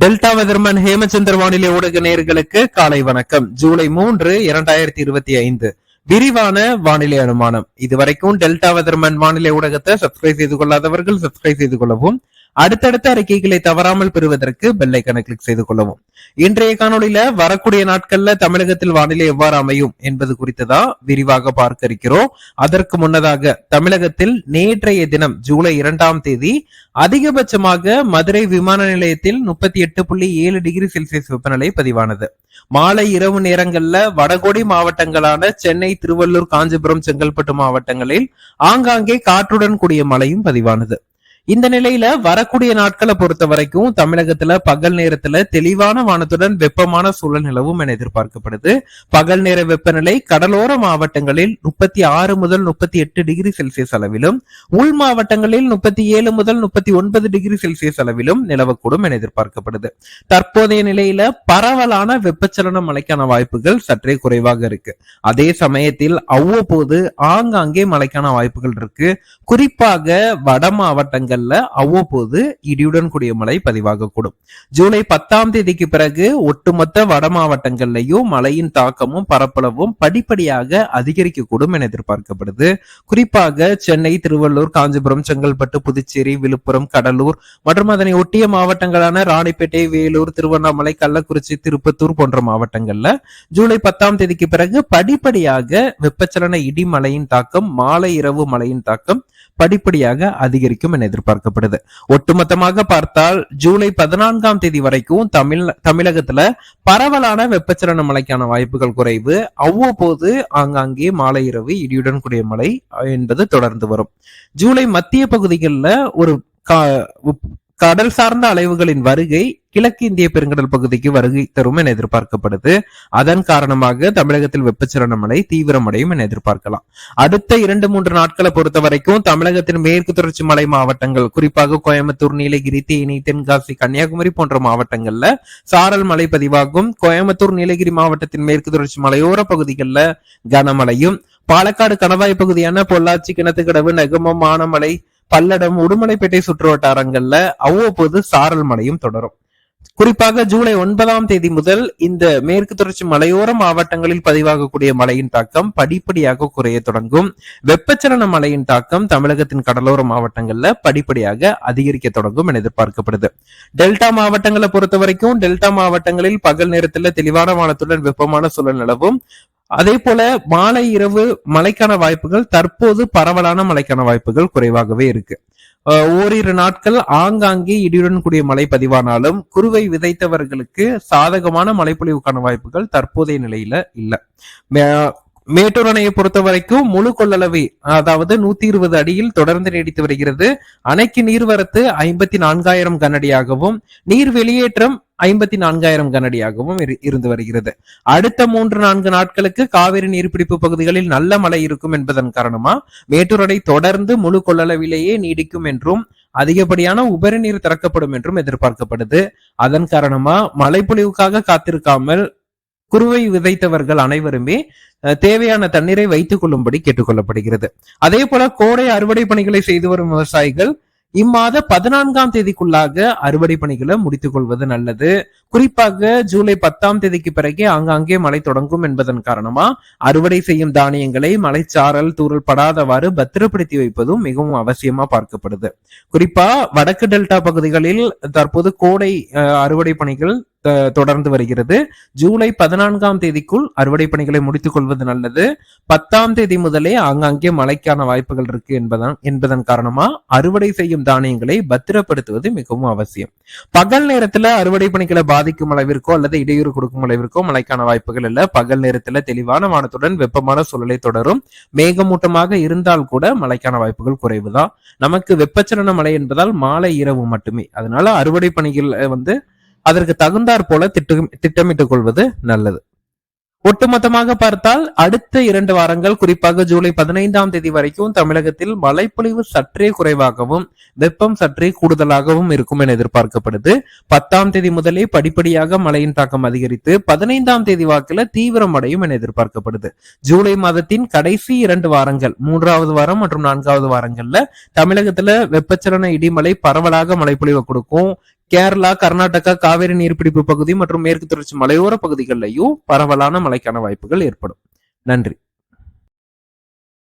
Delta weatherman Hemachandra வானிலை ஊடக நேர்களுக்கு காலை வணக்கம். ஜூலை மூன்று இரண்டாயிரத்தி இருபத்தி ஐந்து. விரிவான வானிலை அனுமானம். இதுவரைக்கும் டெல்டா வெதர்மன் வானிலை ஊடகத்தை சப்ஸ்கிரைப் செய்து கொள்ளாதவர்கள் சப்ஸ்கிரைப் செய்து கொள்ளவும் அடுத்தடுத்த அறிக்கைகளை தவறாமல் பெறுவதற்கு பெல்லைக்கனை கிளிக் செய்து கொள்ளவும். இன்றைய காணொளியில வரக்கூடிய நாட்கள்ல தமிழகத்தில் வானிலை எவ்வாறு அமையும் என்பது குறித்து தான் விரிவாக பார்க்க இருக்கிறோம். அதற்கு முன்னதாக தமிழகத்தில் நேற்றைய தினம் ஜூலை இரண்டாம் தேதி அதிகபட்சமாக மதுரை விமான நிலையத்தில் முப்பத்தி எட்டு புள்ளி ஏழு டிகிரி செல்சியஸ் வெப்பநிலை பதிவானது. மாலை இரவு நேரங்கள்ல வடகோடி மாவட்டங்களான சென்னை திருவள்ளூர் காஞ்சிபுரம் செங்கல்பட்டு மாவட்டங்களில் ஆங்காங்கே காற்றுடன் கூடிய மழையும் பதிவானது. இந்த நிலையில வரக்கூடிய நாட்களை பொறுத்த வரைக்கும் தமிழகத்துல பகல் நேரத்துல தெளிவான வானத்துடன் வெப்பமான சூழல் நிலவும் என எதிர்பார்க்கப்படுது. பகல் நேர வெப்பநிலை கடலோர மாவட்டங்களில் முப்பத்தி ஆறு முதல் முப்பத்தி எட்டு டிகிரி செல்சியஸ் அளவிலும் உள் மாவட்டங்களில் முப்பத்தி ஏழு முதல் முப்பத்தி ஒன்பது டிகிரி செல்சியஸ் அளவிலும் நிலவக்கூடும் என எதிர்பார்க்கப்படுது. தற்போதைய நிலையில பரவலான வெப்பச்சலன மழைக்கான வாய்ப்புகள் சற்றே குறைவாக இருக்கு. அதே சமயத்தில் அவ்வப்போது ஆங்காங்கே மழைக்கான வாய்ப்புகள் இருக்கு. குறிப்பாக வட மாவட்டங்கள் மாவட்டங்கள்ல அவ்வப்போது இடியுடன் கூடிய மழை பதிவாகக்கூடும். ஜூலை பத்தாம் தேதிக்கு பிறகு ஒட்டுமொத்த வட மாவட்டங்கள்லையும் மழையின் தாக்கமும் பரப்பளவும் படிப்படியாக அதிகரிக்கக்கூடும் என எதிர்பார்க்கப்படுது. குறிப்பாக சென்னை திருவள்ளூர் காஞ்சிபுரம் செங்கல்பட்டு புதுச்சேரி விழுப்புரம் கடலூர் மற்றும் அதனை ஒட்டிய மாவட்டங்களான ராணிப்பேட்டை வேலூர் திருவண்ணாமலை கள்ளக்குறிச்சி திருப்பத்தூர் போன்ற மாவட்டங்கள்ல ஜூலை பத்தாம் தேதிக்கு பிறகு படிப்படியாக வெப்பச்சலன இடி மழையின் தாக்கம் மாலை இரவு மழையின் தாக்கம் படிப்படியாக அதிகரிக்கும் என எதிர்பார்க்கப்படுது. ஒட்டுமொத்தமாக பார்த்தால் ஜூலை பதினான்காம் தேதி வரைக்கும் தமிழ் தமிழகத்துல பரவலான வெப்பச்சலன மழைக்கான வாய்ப்புகள் குறைவு. அவ்வப்போது ஆங்காங்கே மாலை இரவு இடியுடன் கூடிய மழை என்பது தொடர்ந்து வரும். ஜூலை மத்திய பகுதிகளில் ஒரு கடல் சார்ந்த அலைவுகளின் வருகை கிழக்கு இந்திய பெருங்கடல் பகுதிக்கு வருகை தரும் என எதிர்பார்க்கப்படுது. அதன் காரணமாக தமிழகத்தில் வெப்பச்சலன மழை தீவிரமடையும் என எதிர்பார்க்கலாம். அடுத்த இரண்டு மூன்று நாட்களை பொறுத்த வரைக்கும் தமிழகத்தின் மேற்கு தொடர்ச்சி மலை மாவட்டங்கள் குறிப்பாக கோயம்புத்தூர் நீலகிரி தேனி தென்காசி கன்னியாகுமரி போன்ற மாவட்டங்கள்ல சாரல் மழை பதிவாகும். கோயம்புத்தூர் நீலகிரி மாவட்டத்தின் மேற்கு தொடர்ச்சி மலையோர பகுதிகளில் கனமழையும். பாலக்காடு கணவாய் பகுதியான பொள்ளாச்சி கிணத்துக்கடவு நெகமம் மானமலை பல்லடம் உடுமலைப்பேட்டை சுற்று வட்டாரங்கள்ல அவ்வப்போது சாரல் மழையும் தொடரும். குறிப்பாக ஜூலை ஒன்பதாம் தேதி முதல் இந்த மேற்கு தொடர்ச்சி மலையோர மாவட்டங்களில் பதிவாகக்கூடிய மழையின் தாக்கம் படிப்படியாக குறைய தொடங்கும். வெப்பச்சலன மழையின் தாக்கம் தமிழகத்தின் கடலோர மாவட்டங்கள்ல படிப்படியாக அதிகரிக்க தொடங்கும் என எதிர்பார்க்கப்படுது. டெல்டா மாவட்டங்களை பொறுத்த வரைக்கும் டெல்டா மாவட்டங்களில் பகல் நேரத்துல தெளிவான வானத்துடன் வெப்பமான சூழல் நிலவும். அதே போல மாலை இரவு மழைக்கான வாய்ப்புகள் தற்போது பரவலான மழைக்கான வாய்ப்புகள் குறைவாகவே இருக்கு. ஓரிரு நாட்கள் ஆங்காங்கே இடியுடன் கூடிய மழை பதிவானாலும் குருவை விதைத்தவர்களுக்கு சாதகமான மழைப்பொழிவுக்கான வாய்ப்புகள் தற்போதைய நிலையில இல்ல. மேட்டூர் அணையை பொறுத்த வரைக்கும் முழு கொள்ளளவை அதாவது நூத்தி இருபது அடியில் தொடர்ந்து நீடித்து வருகிறது. அணைக்கு நீர்வரத்து ஐம்பத்தி நான்காயிரம் கனடியாகவும் நீர் வெளியேற்றம் ஐம்பத்தி நான்காயிரம் கனடியாகவும் இருந்து வருகிறது. அடுத்த மூன்று நான்கு நாட்களுக்கு காவிரி நீர்பிடிப்பு பகுதிகளில் நல்ல மழை இருக்கும் என்பதன் காரணமா? மேட்டூர் அணை தொடர்ந்து முழு கொள்ளளவிலேயே நீடிக்கும் என்றும் அதிகப்படியான உபரி நீர் திறக்கப்படும் என்றும் எதிர்பார்க்கப்படுது. அதன் காரணமா மழைப்பொழிவுக்காக காத்திருக்காமல் குருவை விதைத்தவர்கள் அனைவருமே தேவையான தண்ணீரை வைத்துக் கொள்ளும்படி கேட்டுக்கொள்ளப்படுகிறது. அதே போல கோடை அறுவடை பணிகளை செய்து வரும் விவசாயிகள் இம்மாத பதினான்காம் தேதிக்குள்ளாக அறுவடை பணிகளை முடித்துக் கொள்வது நல்லது. குறிப்பாக ஜூலை பத்தாம் தேதிக்கு பிறகே ஆங்காங்கே மழை தொடங்கும் என்பதன் காரணமா அறுவடை செய்யும் தானியங்களை மலைச்சாரல் தூரல் படாதவாறு பத்திரப்படுத்தி வைப்பதும் மிகவும் அவசியமா பார்க்கப்படுது. குறிப்பா வடக்கு டெல்டா பகுதிகளில் தற்போது கோடை அறுவடை பணிகள் தொடர்ந்து வருகிறது. ஜூலை பதினான்காம் தேதிக்குள் அறுவடை பணிகளை முடித்துக் கொள்வது நல்லது. பத்தாம் தேதி முதலே ஆங்காங்கே மழைக்கான வாய்ப்புகள் இருக்கு என்பதன் என்பதன் காரணமா அறுவடை செய்யும் தானியங்களை பத்திரப்படுத்துவது மிகவும் அவசியம். பகல் நேரத்துல அறுவடை பணிகளை பாதிக்கும் அளவிற்கோ அல்லது இடையூறு கொடுக்கும் அளவிற்கோ மழைக்கான வாய்ப்புகள் இல்ல. பகல் நேரத்துல தெளிவான வானத்துடன் வெப்பமான சூழலை தொடரும். மேகமூட்டமாக இருந்தால் கூட மழைக்கான வாய்ப்புகள் குறைவுதான். நமக்கு வெப்பச்சலன மழை என்பதால் மாலை இரவு மட்டுமே. அதனால அறுவடை பணிகள் வந்து அதற்கு தகுந்தாற் போல திட்டமிட்டுக் கொள்வது நல்லது. ஒட்டுமொத்தமாக பார்த்தால் அடுத்த இரண்டு வாரங்கள் குறிப்பாக ஜூலை பதினைந்தாம் தேதி வரைக்கும் தமிழகத்தில் மழைப்பொழிவு சற்றே குறைவாகவும் வெப்பம் சற்றே கூடுதலாகவும் இருக்கும் என எதிர்பார்க்கப்படுது. பத்தாம் தேதி முதலே படிப்படியாக மழையின் தாக்கம் அதிகரித்து பதினைந்தாம் தேதி வாக்கில் தீவிரம் அடையும் என எதிர்பார்க்கப்படுது. ஜூலை மாதத்தின் கடைசி இரண்டு வாரங்கள் மூன்றாவது வாரம் மற்றும் நான்காவது வாரங்கள்ல தமிழகத்துல வெப்பச்சலன இடிமலை பரவலாக மழைப்பொழிவை கொடுக்கும். கேரளா கர்நாடகா காவிரி நீர்பிடிப்பு பகுதி மற்றும் மேற்கு தொடர்ச்சி மலையோர பகுதிகளிலையும் பரவலான மழைக்கான வாய்ப்புகள் ஏற்படும். நன்றி.